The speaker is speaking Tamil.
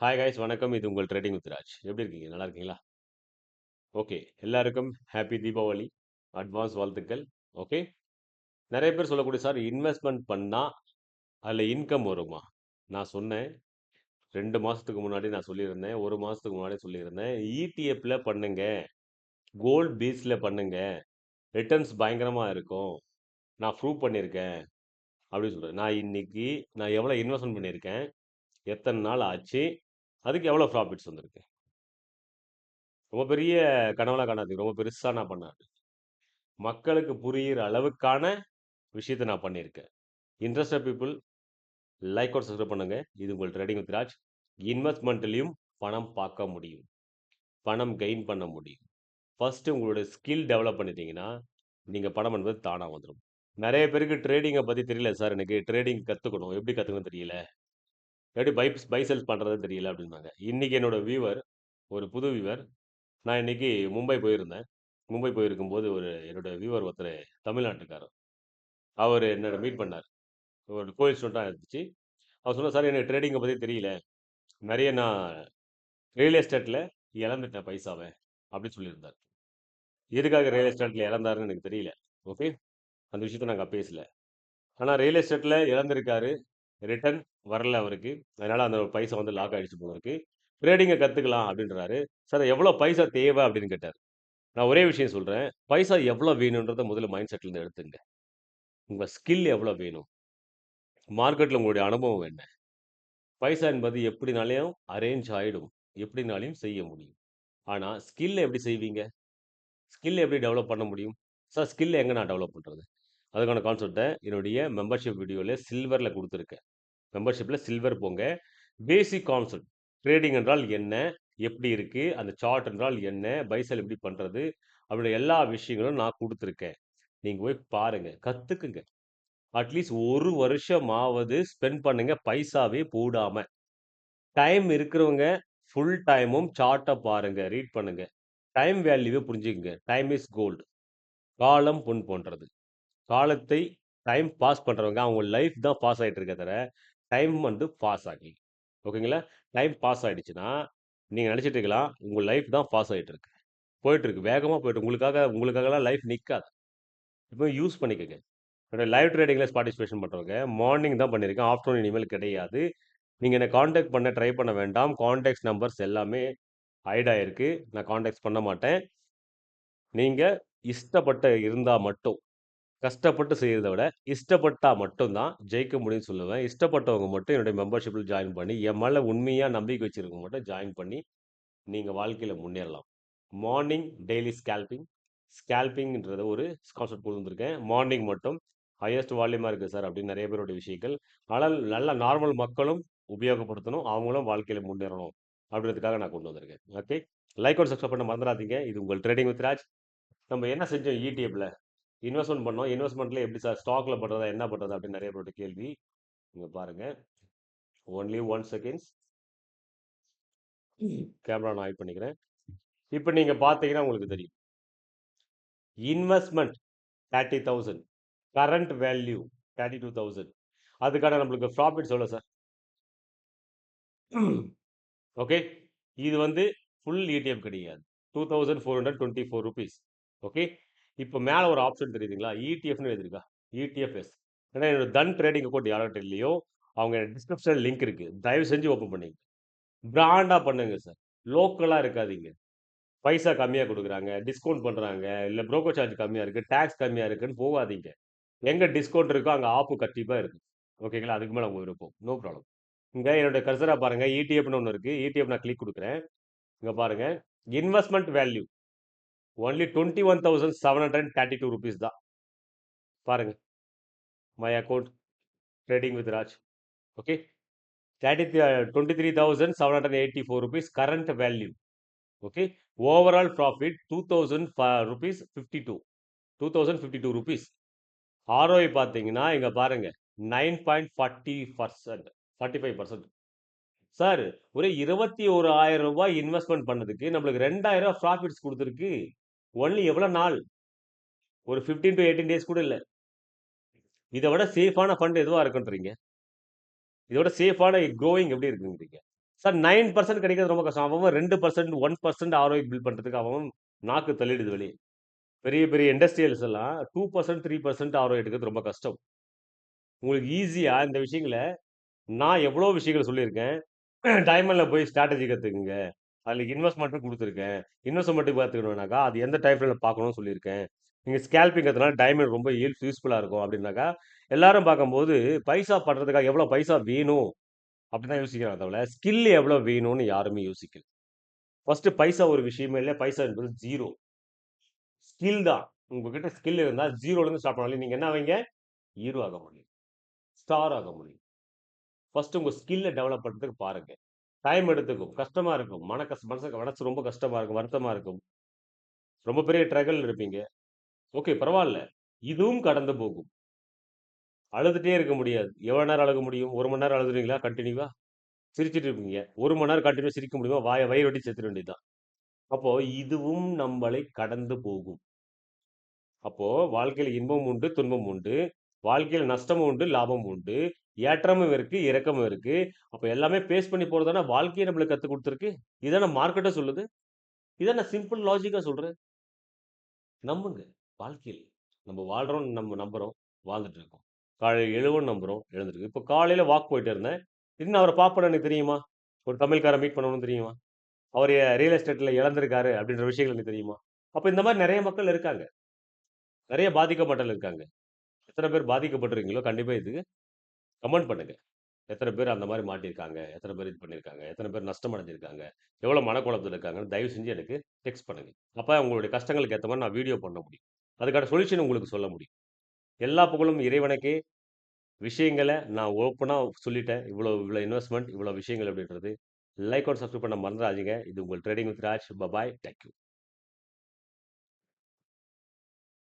ஹாய் காய்ஸ் வணக்கம். இது உங்கள் ட்ரேடிங் வித் ராஜ். எப்படி இருக்கீங்க? நல்லா இருக்கீங்களா? ஓகே. எல்லாருக்கும் ஹாப்பி தீபாவளி. அட்வான்ஸ் வாழ்த்துக்கள். ஓகே. நிறைய பேர் சொல்லக்கூடிய சார் இன்வெஸ்ட்மெண்ட் பண்ணால் அதில் இன்கம் வருமா? நான் சொன்னேன். ரெண்டு மாதத்துக்கு முன்னாடி நான் சொல்லியிருந்தேன். ஒரு மாதத்துக்கு முன்னாடி சொல்லியிருந்தேன். இடிஎஃப்ல பண்ணுங்க. கோல்ட் பீஸில் பண்ணுங்க. ரிட்டர்ன்ஸ் பயங்கரமாக இருக்கும். நான் ப்ரூவ் பண்ணியிருக்கேன். அப்படின்னு சொல்கிறேன் நான் இன்னைக்கு நான் எவ்வளோ இன்வெஸ்ட்மெண்ட் பண்ணியிருக்கேன்? எத்தனை நாள் ஆச்சு? அதுக்கு எவ்வளோ ப்ராஃபிட்ஸ் வந்திருக்கு? ரொம்ப பெரிய கனவுலாம் காணாது ரொம்ப பெருசா நான் பண்ணாது மக்களுக்கு புரியிற அளவுக்கான விஷயத்த நான் பண்ணியிருக்கேன். Interested people like and subscribe பண்ணுங்க. இது உங்கள் ட்ரேடிங் வித் ராஜ். இன்வெஸ்ட்மெண்ட்லேயும் பணம் பார்க்க முடியும். பணம் கெயின் பண்ண முடியும். ஃபர்ஸ்ட் உங்களோட ஸ்கில் டெவலப் பண்ணிட்டீங்கன்னா, நீங்க பணம் என்பது தானாக வந்துடும் நிறைய பேருக்கு ட்ரேடிங்கை பத்தி தெரியல சார். எனக்கு ட்ரேடிங் கத்துக்கணும். எப்படி கற்றுக்கணும் தெரியல. எப்படி பை பை செல் பண்றதுன்னு தெரியல அப்படின்னாங்க. இன்னைக்கு என்னோட வியூவர் ஒரு புது வியூவர். நான் இன்னைக்கு மும்பை போயிருந்தேன். மும்பை போயிருக்கும்போது ஒரு என்னோட வியூவர் ஒருத்தரு தமிழ்நாட்டுக்காரர். அவரு என்னோட மீட் பண்ணாரு. ஒரு கோஇன்சிடென்ட்டா இருந்துச்சு. அவர் சொன்னார், "சார் எனக்கு ட்ரேடிங்க பத்தி தெரியல. நெறைய நான் ரியல் எஸ்டேட்ல இழந்துட்டேன் பைசாவ." அப்படின்னு சொல்லியிருந்தார். எதுக்காக ரியல் எஸ்டேட்ல இழந்தாருன்னு எனக்கு தெரியல. ஓகே. அந்த விஷயத்த நாங்க பேசல. ஆனா ரியல் எஸ்டேட்ல இழந்திருக்காரு. ரிட்டர்ன் வரல அவருக்கு. அதனால் அந்த பைசா வந்து லாக் ஆகிடுச்சு போல இருக்கு. ட்ரேடிங்க அப்படின்றாரு. சார் எவ்வளோ பைசா தேவை அப்படின்னு கேட்டார் நான் ஒரே விஷயம் சொல்கிறேன் பைசா எவ்வளோ வேணுன்றத முதல்ல மைண்ட் செட்லேருந்து எடுத்துங்க. உங்கள் ஸ்கில் எவ்வளோ வேணும்? மார்க்கெட்டில் உங்களுடைய அனுபவம் என்ன? பைசா என்பது எப்படினாலையும் அரேஞ்ச் ஆகிடும் எப்படினாலையும் செய்ய முடியும். ஆனால் ஸ்கில்லை எப்படி செய்வீங்க? ஸ்கில் எப்படி டெவலப் பண்ண முடியும்? சார் ஸ்கில் எங்கே நான் டெவலப் பண்ணுறது அதுக்கான கான்செப்டை என்னுடைய மெம்பர்ஷிப் வீடியோவில் சில்வரில் கொடுத்துருக்கேன் மெம்பர்ஷிப்பில் சில்வர் போங்க. Basic concept. ட்ரேடிங் என்றால் என்ன? எப்படி இருக்குது அந்த சார்ட் என்றால் என்ன? பைசல் எப்படி பண்ணுறது அப்படின்ற எல்லா விஷயங்களும் நான் கொடுத்துருக்கேன் நீங்கள் போய் பாருங்கள் கற்றுக்குங்க அட்லீஸ்ட் ஒரு வருஷமாவது ஸ்பெண்ட் பண்ணுங்க பைசாவே போடாமல் டைம் இருக்கிறவங்க ஃபுல் டைமும் சார்ட்டை பாருங்கள் ரீட் பண்ணுங்கள் டைம் வேல்யூவே புரிஞ்சுக்குங்க டைம் இஸ் கோல்டு காலம் பொன் போன்றது. காலத்தை டைம் பாஸ் பண்ணுறவங்க அவங்க லைஃப் தான் பாஸ் ஆகிட்டு இருக்க தவிர, டைம் வந்து பாஸ் ஆகல. ஓகேங்களா? டைம் பாஸ் ஆகிடுச்சுன்னா நீங்கள் நினச்சிட்டு இருக்கலாம், உங்கள் லைஃப் தான் பாஸ் ஆகிட்டு இருக்கு. போயிட்டுருக்கு வேகமாக போயிட்டு உங்களுக்காக உங்களுக்காகலாம் லைஃப் நிற்காது இப்போ யூஸ் பண்ணிக்கங்க. என்னோடய லைவ் ட்ரேடிங்கில் பார்ட்டிசிபேஷன் பண்ணுறவங்க மார்னிங் தான் பண்ணியிருக்கேன். ஆஃப்டர்நூன் இனிமேல் கிடையாது. நீங்கள் என்னை காண்டாக்ட் பண்ண ட்ரை பண்ண வேண்டாம். காண்டாக்ட் நம்பர்ஸ் எல்லாமே ஹைட் நான் காண்டாக்ட் பண்ண மாட்டேன். நீங்கள் இஷ்டப்பட்ட இருந்தால் மட்டும், கஷ்டப்பட்டு செய்கிறத விட, இஷ்டப்பட்டால் மட்டும்தான் ஜெயிக்க முடியும்னு சொல்லுவேன். இஷ்டப்பட்டவங்க மட்டும் என்னுடைய மெம்பர்ஷிப்பில் ஜாயின் பண்ணி, என் மேலே உண்மையாக நம்பிக்கை வச்சுருக்கவங்க மட்டும் ஜாயின் பண்ணி, நீங்கள் வாழ்க்கையில் முன்னேறலாம். Morning daily scalping. ஸ்கேல்பிங்ன்றத ஒரு கான்செப்ட் கொண்டு வந்திருக்கேன். மார்னிங் மட்டும் ஹையஸ்ட் வால்யூமாக இருக்குது சார் அப்படின்னு நிறைய பேருடைய விஷயங்கள். ஆனால் நல்ல நார்மல் மக்களும் உபயோகப்படுத்தணும். அவங்களும் வாழ்க்கையில் முன்னேறணும். அப்படின்றதுக்காக நான் கொண்டு வந்திருக்கேன். ஓகே. லைக் அண்ட் சப்ஸ்கிரைப் பண்ண மறந்துடாதீங்க. இது உங்கள் ட்ரேடிங் வித் ராஜ். நம்ம என்ன செஞ்சோம் இடிஎஃப்ல? இன்வெஸ்ட்மெண்ட் பண்ணோம். இன்வெஸ்ட்மெண்ட்டில் எப்படி சார் ஸ்டாக்கில் பண்ணுறதா என்ன பண்ணுறது அப்படின்னு நிறைய பேரோட கேள்வி. நீங்கள் பாருங்க. Only one seconds. கேமரா நான் ஆஃப் பண்ணிக்கிறேன். இப்போ நீங்கள் பார்த்தீங்கன்னா உங்களுக்கு தெரியும். Investment thirty thousand current value 32,000 அதுக்கான நம்மளுக்கு ப்ராஃபிட் எவ்வளோ சார்? ஓகே. இது வந்து ஃபுல் இடிஎஃப் கிடையாது. Two thousand four hundred twenty four rupees okay. இப்போ மேலே ஒரு ஆப்ஷன் தெரியுதுங்களா? இடிஎஃப்னு எழுதியிருக்கா? இடிஎஃப்எஸ். ஏன்னா என்னோட தன் ட்ரேடிங் அக்கௌண்ட் யார்கிட்ட இல்லையோ, அவங்க டிஸ்கிரிப்ஷன்ல லிங்க் இருக்குது தயவு செஞ்சு ஓப்பன் பண்ணிங்க பிராண்டாக பண்ணுங்க சார். லோக்கலாக இருக்காதீங்க. பைசா கம்மியாக கொடுக்குறாங்க டிஸ்கவுண்ட் பண்ணுறாங்க இல்லை ப்ரோக்கர் சார்ஜ் கம்மியாக இருக்குது டேக்ஸ் கம்மியாக இருக்குன்னு போகாதீங்க. எங்கே டிஸ்கவுண்ட் இருக்கோ அங்கே ஆப்பு கட்டிப்பாக இருக்குது ஓகேங்களா? அதுக்கு மேலே உங்கள் விருப்பம். No problem. இங்கே என்னோட கர்சராக பாருங்கள் இடிஎஃப்னு ஒன்று இருக்குது இடிஎஃப் நான் கிளிக் கொடுக்குறேன் இங்கே பாருங்கள் investment value only twenty one thousand seven hundred and thirty two rupees தான். பாருங்கள் my account trading with Raj okay thirty twenty three thousand seven hundred eighty four rupees current value okay overall profit two thousand ஃப rupees fifty two two thousand fifty two rupees ROI பார்த்தீங்கன்னா இங்கே பாருங்கள் nine point forty percent forty five percent sir ஒரு இருபத்தி ஒரு ஆயிரம் ரூபாய் இன்வெஸ்ட்மெண்ட் பண்ணதுக்கு நம்மளுக்கு ரெண்டாயிரம் ரூபாய் ப்ராஃபிட்ஸ் கொடுத்துருக்கு. ஒன்லி எவ்வளோ நாள்? ஒரு ஃபிஃப்டீன் டு எயிட்டீன் டேஸ் கூட இல்லை இதை விட சேஃபான ஃபண்ட் எதுவாக இருக்குன்றீங்க? இதோட சேஃபான க்ரோயிங் எப்படி இருக்குங்கிறீங்க? சார் நைன் பர்சன்ட் கிடைக்கிறது ரொம்ப கஷ்டம். அவன் ரெண்டு பர்சன்ட் ஒன் பர்சன்ட் ஆரோக்கிய பில் பண்ணுறதுக்கு அவன் நாக்கு தள்ளிடுது வெளியே பெரிய பெரிய இண்டஸ்ட்ரியல்ஸ் எல்லாம் 2%, 3% ஆர்ஓஐ எடுக்கிறது ரொம்ப கஷ்டம். உங்களுக்கு ஈஸியாக இந்த விஷயங்களை நான் எவ்வளோ விஷயங்கள் சொல்லியிருக்கேன். டைமண்டில் போய் ஸ்ட்ராட்டஜி கற்றுக்குங்க அதுல இன்வெஸ்ட்மென்ட்டும் குடுத்துருக்கேன். இன்வெஸ்ட்மென்ட்க்கு பார்த்துக்கணும்னாக்கா, அது எந்த டைப்ல பார்க்கணும்னு சொல்லியிருக்கேன். நீங்க ஸ்கேல்பிங்கிறதுனால டைமண்ட் ரொம்ப யூஸ் யூஸ்ஃபுல்லா இருக்கும் அப்டின்னாக்கா, எல்லாரும் பார்க்கும்போது பைசா பண்றதுக்காக எவ்வளோ பைசா வேணும்? அப்டிதான் யோசிக்கிறாங்க தவிர, ஸ்கில் எவ்வளோ வேணும்னு யாருமே யோசிக்கல. ஃபர்ஸ்ட்டு பைசா ஒரு விஷயமே இல்ல. பைசா என்பது 0. ஸ்கில் தான். உங்ககிட்ட ஸ்கில் இருந்தா 0லருந்து ஸ்டார்ட் பண்ணாலும் நீங்க என்ன ஆவீங்க? ஹீரோ ஆக முடியும். ஸ்டார் ஆக முடியும். ஃபஸ்ட்டு உங்க ஸ்கில்ல டெவலப் பண்றதுக்கு பாருங்க. டைம் எடுத்துக்கும். கஷ்டமா இருக்கும். மன கஷ்ட மனசு மனசு ரொம்ப கஷ்டமா இருக்கும். வருத்தமா இருக்கும். ரொம்ப பெரிய ட்ரகல் இருப்பீங்க. ஓகே பரவாயில்ல இதுவும் கடந்து போகும். அழுதுட்டே இருக்க முடியாது. எவ்வளோ நேரம் அழுக முடியும்? ஒரு மணி நேரம் அழுதுறீங்களா கண்டினியூவா சிரிச்சுட்டு இருப்பீங்க. ஒரு மணி நேரம் கண்டினியூ சிரிக்க முடியுமா? வாய வயிறு வெட்டி செத்துற வேண்டியதுதான் அப்போ இதுவும் நம்மளை கடந்து போகும். அப்போ வாழ்க்கையில இன்பமும் உண்டு, துன்பமும் உண்டு. வாழ்க்கையில நஷ்டமும் உண்டு, லாபமும் உண்டு. ஏற்றமும் இருக்குது இறக்கமும் இருக்குது அப்போ எல்லாமே பேஸ் பண்ணி போறது தானே நம்மளுக்கு கற்றுக் கொடுத்துருக்கு இதான மார்க்கெட்டை சொல்லுது. இதான சிம்பிள் லாஜிக்காக சொல்கிறேன் நம்புங்க. வாழ்க்கையில் நம்ம வாழ்கிறோம் நம்ம நம்புகிறோம் வாழ்ந்துட்டு இருக்கோம். காலையில் எழுவோம்னு நம்புறோம். எழுந்துருக்கு. இப்போ காலையில் வாக் போயிட்டு இருந்தேன். இன்னும் அவரை பார்ப்பேன்னு எனக்கு தெரியுமா? ஒரு தமிழ்காரை மீட் பண்ணணும்னு தெரியுமா? அவர் ரியல் எஸ்டேட்டில் இழந்திருக்காரு அப்படின்ற விஷயங்கள் எனக்கு தெரியுமா? அப்போ இந்த மாதிரி நிறைய மக்கள் இருக்காங்க. நிறைய பாதிக்கப்பட்டல் இருக்காங்க. எத்தனை பேர் பாதிக்கப்பட்டிருக்கீங்களோ கண்டிப்பாக இதுக்கு கமெண்ட் பண்ணுங்க. எத்தனை பேர் அந்த மாரி மாட்டியிருக்காங்க? எத்தனை பேர் இது பண்ணியிருக்காங்க? எத்தனை பேர் நஷ்டம் அடைஞ்சிருக்காங்க? எவ்வளோ மனக்குழப்பத்துல இருக்காங்கன்னு தயவு செஞ்சு எனக்கு டெக்ஸ்ட் பண்ணுங்க. அப்ப உங்களுடைய கஷ்டங்களுக்கு ஏத்த மாரி நான் வீடியோ பண்ண முடியும். அதுக்கான சொல்யூஷன் உங்களுக்கு சொல்ல முடியும். எல்லா புகழும் இறைவனுக்கே. விஷயங்கள நான் ஓப்பனா சொல்லிட்டேன். இவ்வளோ இவ்வளோ இன்வெஸ்ட்மென்ட், இவ்வளோ விஷயங்கள் அப்படின்றது லைக் அண்ட் சப்ஸ்கிரைப் பண்ண மறந்துறாதீங்க. இது உங்கள் trading with Raj. Bye bye. Thank you.